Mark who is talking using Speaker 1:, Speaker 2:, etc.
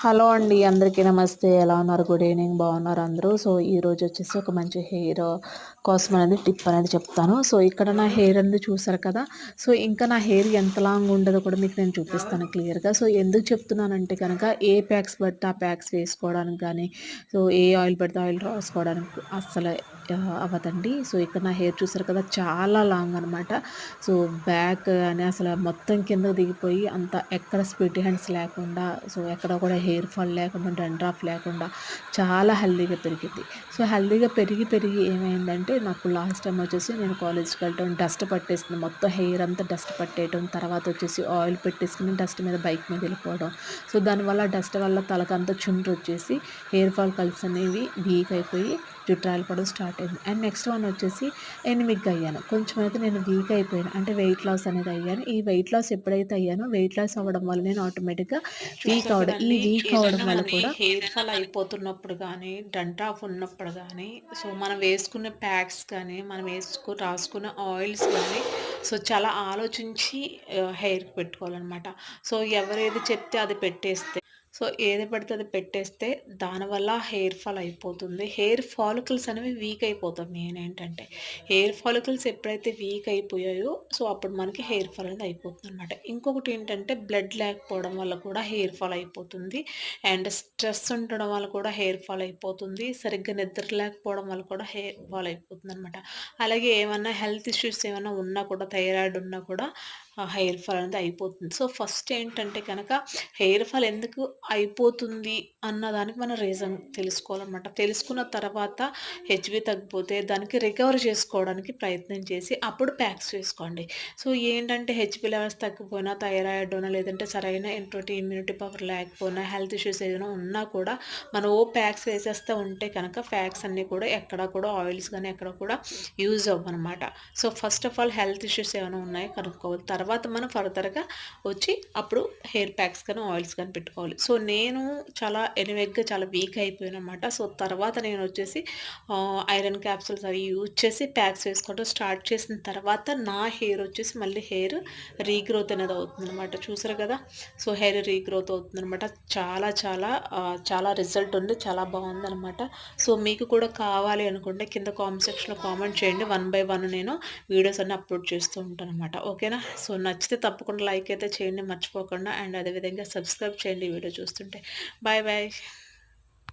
Speaker 1: Hello అండి అందరికీ నమస్తే. ఎలా ఉన్నారు? Good evening. బాగున్నారు అందరూ? సో ఈరోజు వచ్చేసి ఒక మంచి హెయిర్ కోసం అనేది టిప్ అనేది చెప్తాను. సో ఇక్కడ నా హెయిర్ అనేది చూసారు కదా? సో ఇంకా నా హెయిర్ ఎంత లాంగ్ ఉండదో కూడా మీకు నేను చూపిస్తాను క్లియర్గా. సో ఎందుకు చెప్తున్నానంటే కనుక ఏ ప్యాక్స్ పడితే ఆ ప్యాక్స్ వేసుకోవడానికి కానీ సో ఏ ఆయిల్ పడితే ఆయిల్ రాసుకోవడానికి అస్సలు అవ్వదండి. సో ఇక్కడ నా హెయిర్ చూసారు కదా చాలా లాంగ్ అనమాట సో బ్యాక్ అని అసలు మొత్తం కింద దిగిపోయి అంత ఎక్కడ స్పిట్ హ్యాండ్స్ లేకుండా సో ఎక్కడ కూడా హెయిర్ ఫాల్ లేకుండా డండ్రాఫ్ లేకుండా చాలా హెల్దీగా పెరిగింది. సో హెల్దీగా పెరిగి పెరిగి ఏమైందంటే నాకు లాస్ట్ టైం వచ్చేసి నేను కాలేజ్కి వెళ్ళటం డస్ట్ పట్టేసింది. మొత్తం హెయిర్ అంతా డస్ట్ పట్టేయటం తర్వాత వచ్చేసి ఆయిల్ పెట్టేసుకుని డస్ట్ మీద బైక్ మీద వెళ్ళిపోవడం. సో దానివల్ల డస్ట్ వల్ల తలకంతా చుండ్రు వచ్చేసి హెయిర్ ఫాల్ కల్స్ అనేవి వీక్ అయిపోయి జుట్టు పడడం స్టార్ట్ అండ్ నెక్స్ట్ వన్ వచ్చేసి ఎనిమిగ్గా అయ్యాను. కొంచెం అయితే నేను వీక్ అయిపోయాను. అంటే వెయిట్ లాస్ అనేది అయ్యాను. ఈ వెయిట్ లాస్ ఎప్పుడైతే అయ్యానో వెయిట్ లాస్ అవ్వడం వల్ల నేను ఆటోమేటిక్గా వీక్ అవ్వడం ఈ వీక్ అవ్వడం వల్ల కూడా
Speaker 2: హెయిర్ ఫాల్ అయిపోతున్నప్పుడు కానీ డంటాఫ్ ఉన్నప్పుడు కానీ సో మనం వేసుకునే ప్యాక్స్ కానీ మనం వేసుకు రాసుకునే ఆయిల్స్ కానీ సో చాలా ఆలోచించి హెయిర్ పెట్టుకోవాలన్నమాట. సో ఎవరేది చెప్తే అది పెట్టేస్తే సో ఏది పడితే అది పెట్టేస్తే దానివల్ల హెయిర్ ఫాల్ అయిపోతుంది. హెయిర్ ఫాలికల్స్ అనేవి వీక్ అయిపోతాయి మెయిన్ ఏంటంటే హెయిర్ ఫాలికల్స్ ఎప్పుడైతే వీక్ అయిపోయాయో సో అప్పుడు మనకి హెయిర్ ఫాల్ అనేది అయిపోతుంది అనమాట ఇంకొకటి ఏంటంటే బ్లడ్ లేకపోవడం వల్ల కూడా హెయిర్ ఫాల్ అయిపోతుంది. అండ్ స్ట్రెస్ ఉండడం వల్ల కూడా హెయిర్ ఫాల్ అయిపోతుంది. సరిగ్గా నిద్ర లేకపోవడం వల్ల కూడా హెయిర్ ఫాల్ అయిపోతుంది అనమాట అలాగే ఏమన్నా హెల్త్ ఇష్యూస్ ఏమైనా ఉన్నా కూడా థైరాయిడ్ ఉన్నా కూడా హెయిర్ ఫాల్ అనేది అయిపోతుంది. సో ఫస్ట్ ఏంటంటే కనుక హెయిర్ ఫాల్ ఎందుకు అయిపోతుంది అన్నదానికి మనం రీజన్ తెలుసుకోవాలన్నమాట. తెలుసుకున్న తర్వాత హెచ్బి తగ్గిపోతే దానికి రికవర్ చేసుకోవడానికి ప్రయత్నం చేసి అప్పుడు ప్యాక్స్ చేసుకోండి. సో ఏంటంటే హెచ్బి లెవెల్స్ తగ్గిపోయినా థైరాయిడ్ ఉన్నా లేదంటే సరైన ఇంట్రోటి ఇమ్యూనిటీ పవర్ లేకపోయినా హెల్త్ ఇష్యూస్ ఏదైనా ఉన్నా కూడా మనం ఓ ప్యాక్స్ వేసేస్తే ఉంటే కనుక ప్యాక్స్ అన్నీ కూడా ఎక్కడ కూడా ఆయిల్స్ కానీ ఎక్కడ కూడా use అవ్వనమాట. So first of all health issues ఏమైనా ఉన్నాయో కనుక్కోవాలి. తర్వాత తర్వాత మనం ఫర్దర్గా వచ్చి అప్పుడు హెయిర్ ప్యాక్స్ కానీ ఆయిల్స్ కానీ పెట్టుకోవాలి. సో నేను చాలా ఎనివెగ్గా చాలా వీక్ అయిపోయాను అనమాట సో తర్వాత నేను వచ్చేసి ఐరన్ క్యాప్సూల్స్ అవి యూజ్ చేసి ప్యాక్స్ వేసుకోవడం స్టార్ట్ చేసిన తర్వాత నా హెయిర్ వచ్చేసి మళ్ళీ హెయిర్ రీగ్రోత్ అనేది అవుతుందన్నమాట. చూసారు కదా? సో హెయిర్ రీగ్రోత్ అవుతుంది అనమాట చాలా చాలా చాలా రిజల్ట్ ఉంది. చాలా బాగుందనమాట సో మీకు కూడా కావాలి అనుకుంటే కింద కామెంట్ సెక్షన్లో కామెంట్ చేయండి. వన్ బై వన్ నేను వీడియోస్ అన్ని అప్లోడ్ చేస్తూ ఉంటాను అనమాట ఓకేనా సో నచ్చితే తప్పకుండా లైక్ అయితే చేయండి మర్చిపోకుండా. అండ్ అదేవిధంగా సబ్స్క్రైబ్ చేయండి వీడియో చూస్తుంటే. Bye bye.